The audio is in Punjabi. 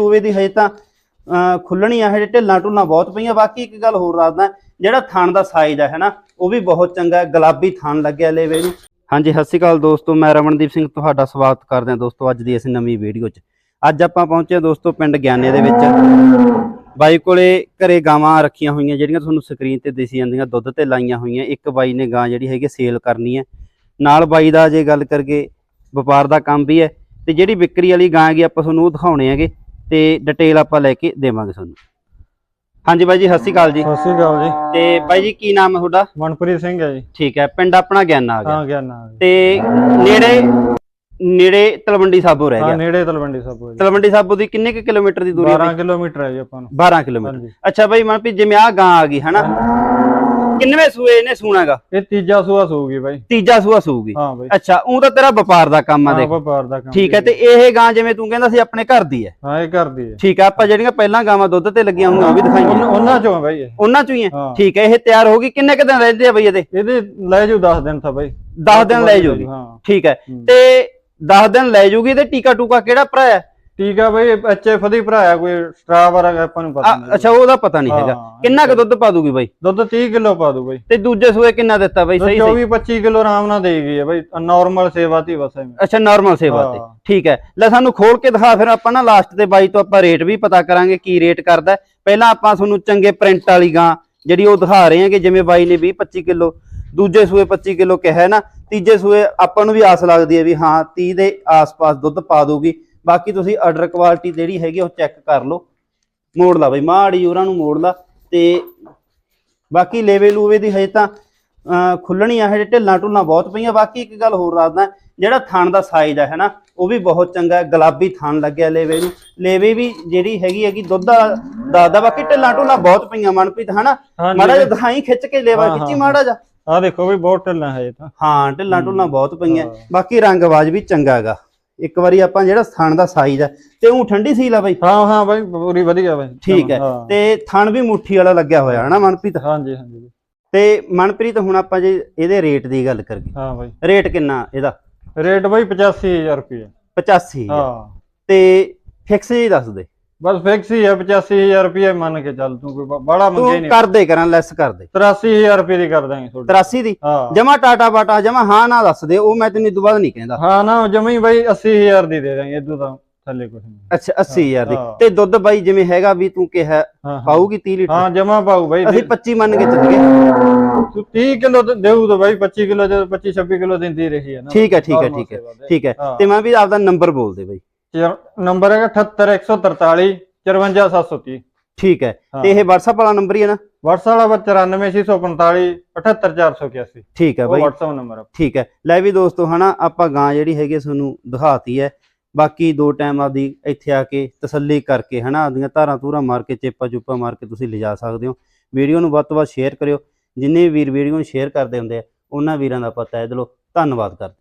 ਲੂਵੇ ਦੀ ਹਜੇ ਤਾਂ ਅਹ, ਖੁੱਲਣੀ ਆ ਹਜੇ ਢਿੱਲਾਂ ਢੁੱਲਾਂ ਬਹੁਤ ਪਈਆਂ। ਬਾਕੀ ਇੱਕ ਗੱਲ ਹੋਰ ਦੱਸਦਾ ਜਿਹੜਾ ਥਣ ਦਾ ਸਾਈਜ਼ ਆ ਹੈਨਾ ਉਹ ਵੀ ਬਹੁਤ ਚੰਗਾ ਗੁਲਾਬੀ ਥਣ ਲੱਗਿਆ ਲੇਵੇ ਨੂੰ ਹਾਂਜੀ ਸਤਿ ਸ਼੍ਰੀ ਅਕਾਲ ਦੋਸਤੋ ਮੈਂ ਰਮਨਦੀਪ ਸਿੰਘ ਤੁਹਾਡਾ ਸਵਾਗਤ ਕਰਦੇ ਹਾਂ ਦੋਸਤੋ ਅੱਜ ਦੀ ਇਸ ਨਵੀਂ ਵੀਡੀਓ 'ਚ। ਅੱਜ ਆਪਾਂ ਪਹੁੰਚੇ ਦੋਸਤੋ ਪਿੰਡ ਗਿਆਨੇ ਦੇ ਵਿੱਚ। ਬਾਈ ਕੋਲੇ ਘਰੇ ਗਾਵਾਂ ਰੱਖੀਆਂ ਹੋਈਆਂ ਜਿਹੜੀਆਂ ਤੁਹਾਨੂੰ ਸਕਰੀਨ ਤੇ ਦਿਸੀ ਜਾਂਦੀਆਂ ਦੁੱਧ ਤੇ ਲਾਈਆਂ ਹੋਈਆਂ। ਇੱਕ ਬਾਈ ਨੇ ਗਾਂ ਜਿਹੜੀ ਹੈਗੀ ਸੇਲ ਕਰਨੀ ਹੈ। ਨਾਲ ਬਾਈ ਦਾ ਜੇ ਗੱਲ ਕਰਗੇ ਵਪਾਰ ਦਾ ਕੰਮ ਵੀ ਹੈ। ਤੇ ਜਿਹੜੀ ਵਿਕਰੀ ਵਾਲੀ ਗਾਂ ਹੈਗੀ ਆਪਾਂ ਤੁਹਾਨੂੰ ਉਹ ਦਿਖਾਉਣੇ ਹੈਗੇ। ਤੇ ਡਿਟੇਲ ਆਪਾਂ ਲੈ ਕੇ ਦੇਵਾਂਗੇ ਤੁਹਾਨੂੰ। ਹਾਂਜੀ ਬਾਈ ਜੀ ਸਤਿ ਸ਼੍ਰੀ ਅਕਾਲ ਜੀ। ਸਤਿ ਸ਼੍ਰੀ ਅਕਾਲ ਜੀ। ਤੇ ਬਾਈ ਜੀ ਕੀ ਨਾਮ ਹੈ ਤੁਹਾਡਾ? ਮਨਪ੍ਰੀਤ ਸਿੰਘ ਹੈ ਜੀ। ਠੀਕ ਹੈ ਪਿੰਡ ਆਪਣਾ ਗਿਆਨਾ ਆ ਗਿਆ। ਹਾਂ ਗਿਆ। ਨਾ ਤੇ ਨੇੜੇ ਨੇੜੇ ਤਲਵੰਡੀ ਸਾਬੋ ਰਹਿ ਹਾਂ ਗਿਆ ਨੇੜੇ ਤਲਵੰਡੀ ਸਾਬੋ ਜੀ। ਤਲਵੰਡੀ ਸਾਬੋ ਦੀ ਕਿੰਨੇ ਕੁ ਕਿਲੋਮੀਟਰ ਦੀ ਦੂਰੀ 12 ਹੈ ਕਿਲੋਮੀਟਰ ਹੈ ਜੀ ਆਪਾਂ ਨੂੰ। 12 ਕਿਲੋਮੀਟਰ। ਅੱਛਾ ਬਾਈ ਮਨਪ੍ਰੀਤ ਜਿਵੇਂ ਆ ਗਾਂ ਆ ਗਈ ਹਨਾ? ਕਿੰਨਵੇਂ ਸੂਏ ਇਹਨੇ ਸੂਣਾਗਾ? ਇਹ ਤੀਜਾ ਸੂਆ ਸੂਗੀ ਬਾਈ। ਤੀਜਾ ਸੂਆ ਸੂਗੀ। ਹਾਂ ਬਾਈ। ਅੱਛਾ ਉਹ ਤਾਂ ਤੇਰਾ ਵਪਾਰ ਦਾ ਕੰਮ ਆ ਦੇਖ। ਵਪਾਰ ਦਾ ਕੰਮ ਠੀਕ ਹੈ ਤੇ ਇਹ ਗਾਂ ਜਿਵੇਂ ਤੂੰ ਕਹਿੰਦਾ ਸੀ ਆਪਣੇ ਘਰ ਦੀ ਹੈ। ਹਾਂ ਇਹ ਕਰਦੀ ਹੈ। ਠੀਕ ਹੈ ਆਪਾਂ ਜਿਹੜੀਆਂ ਪਹਿਲਾਂ ਗਾਵਾਂ ਦੁੱਧ ਤੇ ਲੱਗੀਆਂ ਹੋਈਆਂ ਉਹ ਵੀ ਦਿਖਾਈਆਂ। ਉਹਨਾਂ ਚੋਂ ਹੈ ਬਾਈ ਉਹਨਾਂ ਚੋਂ ਹੀ ਹੈ। ਠੀਕ ਹੈ ਇਹ ਤਿਆਰ ਹੋ ਗਈ। ਕਿੰਨੇ ਕੁ ਦਿਨ ਰਹਿੰਦੇ ਆ ਬਈ ਇਹਦੇ? ਇਹਦੇ ਲੈ ਜਾਓ 10 ਦਿਨ ਤਾਂ ਬਾਈ। 10 ਦਿਨ ਲੈ ਜੂਗੀ ਹਾਂ। ਠੀਕ ਹੈ। ਤੇ 10 ਦਿਨ ਲੈ ਜੂਗੀ ਤੇ ਟੀਕਾ ਟੂਕਾ ਕਿਹੜਾ ਭਰਾ ਹੈ? ਠੀਕ ਆ ਬਾਈ ਐਚਐਫ ਦੀ ਭਰਾਇਆ ਕੋਈ ਸਟਰਾਵਰ ਆਪਾਂ ਨੂੰ ਪਤਾ ਨਹੀਂ। ਅੱਛਾ ਉਹਦਾ ਪਤਾ ਨਹੀਂ ਹੈਗਾ। ਕਿੰਨਾ ਕੁ ਦੁੱਧ ਪਾ ਦੂਗੀ ਬਾਈ? ਦੁੱਧ 30 ਕਿਲੋ ਪਾ ਦੂ ਬਾਈ। ਤੇ ਦੂਜੇ ਸੂਏ ਕਿੰਨਾ ਦਿੱਤਾ ਬਾਈ? ਸਹੀ ਸਹੀ। 24 25 ਕਿਲੋ ਆਰਾਮ ਨਾਲ ਦੇ ਗਈ ਹੈ ਬਾਈ। ਨਾਰਮਲ ਸੇਵਾ ਤੀ ਬਸ ਐਵੇਂ। ਅੱਛਾ ਨਾਰਮਲ ਸੇਵਾ ਤੇ। ਠੀਕ ਹੈ। ਲੈ ਸਾਨੂੰ ਖੋਲ ਕੇ ਦਿਖਾ ਫਿਰ ਆਪਾਂ ਨਾ ਲਾਸਟ ਤੇ ਬਾਈ ਤੋਂ ਆਪਾਂ ਰੇਟ ਵੀ ਪਤਾ ਕਰਾਂਗੇ ਕੀ ਰੇਟ ਕਰਦਾ। ਪਹਿਲਾਂ ਆਪਾਂ ਤੁਹਾਨੂੰ ਚੰਗੇ ਪ੍ਰਿੰਟ ਵਾਲੀ ਗਾਂ ਜਿਹੜੀ ਉਹ ਦਿਖਾ ਰਹੇ ਹਾਂਗੇ ਜਿਵੇਂ ਬਾਈ ਨੇ 20 25 ਕਿਲੋ ਦੂਜੇ ਸੂਏ 25 ਕਿਲੋ ਕਿਹਾ ਹੈ ਨਾ ਤੀਜੇ ਸੂਏ ਆਪਾਂ ਨੂੰ ਵੀ ਆਸ ਲੱਗਦੀ ਹੈ ਵੀ ਹਾਂ 30 ਦੇ ਆਸ-ਪਾਸ ਦੁੱਧ ਪਾ ਦੂਗੀ। ਬਾਕੀ ਤੁਸੀਂ ਆਰਡਰ ਕੁਆਲਿਟੀ ਜਿਹੜੀ ਹੈਗੀ ਉਹ ਚੈੱਕ ਕਰ ਲਓ। ਮੋੜ ਲਾ ਬਈ ਮਾੜੀ ਉਹਨਾਂ ਨੂੰ ਮੋੜ ਲਾ ਤੇ ਬਾਕੀ ਲੇਵੇ ਲੂਵੇ ਦੀ ਹਜੇ ਤਾਂ ਖੁੱਲਣੀ ਆ ਹਜੇ ਢਿੱਲਾਂ ਢੁੱਲਾਂ ਬਹੁਤ ਪਈਆਂ। ਬਾਕੀ ਇੱਕ ਗੱਲ ਹੋਰ ਦੱਸਦਾ ਜਿਹੜਾ ਥਣ ਦਾ ਸਾਈਜ਼ ਆ ਹੈਨਾ ਉਹ ਵੀ ਬਹੁਤ ਚੰਗਾ ਹੈ, ਗੁਲਾਬੀ ਥਣ ਲੱਗਿਆ ਲੇਵੇ ਨੂੰ। ਲੇਵੇ ਵੀ ਜਿਹੜੀ ਹੈਗੀ ਹੈਗੀ ਦੁੱਧ ਦਾ ਦੱਸਦਾ ਬਾਕੀ ਢਿੱਲਾਂ ਢੁੱਲਾਂ ਬਹੁਤ ਪਈਆਂ ਮਨਪ੍ਰੀਤ ਹਨਾ? ਹਾਂਜੀ। ਮਾੜਾ ਜਿਹਾ ਦਿਖਾਈ ਖਿੱਚ ਕੇ ਲੇਵਾ ਹਾਂ, ਖਿੱਚੀ ਹਾਂ, ਮਾੜਾ ਜਿਹਾ। ਆ ਦੇਖੋ ਵੀ ਬਹੁਤ ਢਿੱਲਾ ਹੈ ਇਹ ਤਾਂ। ਹਾਂ ਢਿੱਲਾਂ ਢੁੱਲਾਂ ਬਹੁਤ ਪਈਆਂ। ਹਾਂ। ਬਾਕੀ ਰੰਗ ਆਵਾਜ਼ ਵੀ ਚੰਗਾ ਹੈਗਾ। ਇੱਕ ਵਾਰੀ ਆਪਾਂ ਜਿਹੜਾ ਥਣ ਦਾ ਸਾਈਜ਼ ਆ ਤੇ ਉਹ ਠੰਡੀ ਸੀਲ ਆ ਬਾਈ? ਹਾਂ ਹਾਂ ਬਾਈ ਪੂਰੀ ਵਧੀਆ ਬਾਈ। ਠੀਕ ਹੈ। ਹਾਂ। ਤੇ ਥਣ ਵੀ ਮੁੱਠੀ ਵਾਲਾ ਲੱਗਿਆ ਹੋਇਆ ਹਨਾ ਮਨਪ੍ਰੀਤ? ਹਾਂਜੀ ਹਾਂਜੀ ਤੇ ਮਨਪ੍ਰੀਤ ਹੁਣ ਆਪਾਂ ਜੇ ਇਹਦੇ ਰੇਟ ਦੀ ਗੱਲ ਕਰੀਏ। ਹਾਂ ਬਾਈ। ਰੇਟ ਕਿੰਨਾ ਇਹਦਾ? ਰੇਟ ਬਾਈ 85000 ਰੁਪਏ 85 ਹਾਂ। ਤੇ ਫਿਕਸ ਹੀ ਦੱਸ ਦੇ। ਬਸ ਫਿਕਸ ਹੀ ਹੈ 85000 ਰੁਪਏ ਮੰਨ ਕੇ ਚੱਲ ਤੂੰ ਕੋਈ ਬੜਾ ਮੰਗੇ ਤੂੰ ਨਹੀਂ। ਕਰ ਦੇ ਕਰਾਂ ਲੈਸ ਕਰ ਦੇ 83000 ਰੁਪਏ ਦੀ ਕਰ ਦਾਂਗੇ ਤੁਹਾਡੀ। 83 ਦੀ? ਹਾਂ। ਜਮਾ ਟਾਟਾ ਬਾਟਾ ਜਮਾ ਹਾਂ ਨਾ ਦੱਸ ਦੇ ਉਹ ਮੈਂ ਤੈਨੂੰ ਇਦੋਂ ਬਾਅਦ ਨਹੀਂ ਕਹਿੰਦਾ। ਹਾਂ ਨਾ ਜਮੀ ਬਾਈ 80000 ਦੀ ਦੇ ਦਾਂਗੇ ਇਦੋਂ ਤਾਂ ਥੱਲੇ ਕੁਝ ਨਹੀਂ। ਅੱਛਾ 80000 ਦੀ। ਹਾਂ। ਤੇ ਦੁੱਧ ਬਾਈ ਜਿਵੇਂ ਹੈਗਾ ਵੀ ਤੂੰ ਕਿਹਾ ਹਾਂ ਹਾਂ। ਪਾਊਗੀ 30 ਲੀਟਰ? ਹਾਂ ਜਮਾ ਪਾਉ ਬਾਈ। ਅਸੀਂ 25 ਮੰਨ ਕੇ ਚੱਲ ਗਏ ਤੂੰ 30 ਕਿਲੋ ਦੇਊ ਤਾਂ ਬਾਈ 25 ਕਿਲੋ ਦੇ 25 26 ਕਿਲੋ ਦਿੰਦੀ ਰਹੀ ਹੈ ਨਾ। ਠੀਕ ਹੈ ਠੀਕ ਹੈ ਠੀਕ ਹੈ। ਠੀਕ ਹੈ। ਹਾਂ। ਤੇ ਮੈਂ ਵੀ ਆਪਦਾ ਨੰਬਰ ਬੋਲ ਦੇ ਬਾਈ। ਨੰਬਰ ਹੈਗਾ 78143 54730 ਠੀਕ ਹੈ। ਹਾਂ। ਤੇ ਇਹ WhatsApp ਵਾਲਾ ਨੰਬਰ ਹੀ ਹੈ ਨਾ? WhatsApp ਵਾਲਾ 94645 78481 ਠੀਕ ਹੈ ਉਹ ਬਾਈ। WhatsApp ਨੰਬਰ ਆ। ਠੀਕ ਹੈ। ਲੈ ਵੀ ਦੋਸਤੋ ਹਨਾ ਆਪਾਂ ਗਾਂ ਜਿਹੜੀ ਹੈਗੀ ਆ ਤੁਹਾਨੂੰ ਦਿਖਾਤੀ ਹੈ। ਬਾਕੀ ਦੋ ਟਾਈਮ ਆਦੀ ਇੱਥੇ ਆ ਕੇ ਤਸੱਲੀ ਕਰਕੇ ਹਨਾ ਆਦੀਆਂ ਧਾਰਾਂ ਧੂਰਾਂ ਮਾਰ ਕੇ ਚੇਪਾ ਚੁੱਪਾ ਮਾਰ ਕੇ ਤੁਸੀਂ ਲਿਜਾ ਸਕਦੇ ਹੋ। ਵੀਡੀਓ ਨੂੰ ਵੱਧ ਤੋਂ ਵੱਧ ਸ਼ੇਅਰ ਕਰਿਓ। ਜਿੰਨੇ ਵੀਰ ਵੀਡੀਓ ਨੂੰ ਸ਼ੇਅਰ ਕਰਦੇ ਹੁੰਦੇ ਆ ਉਹਨਾਂ ਵੀਰਾਂ ਦਾ ਪਤਾ ਹੈ ਦਿਲੋਂ ਧੰਨਵਾਦ ਕਰਦੇ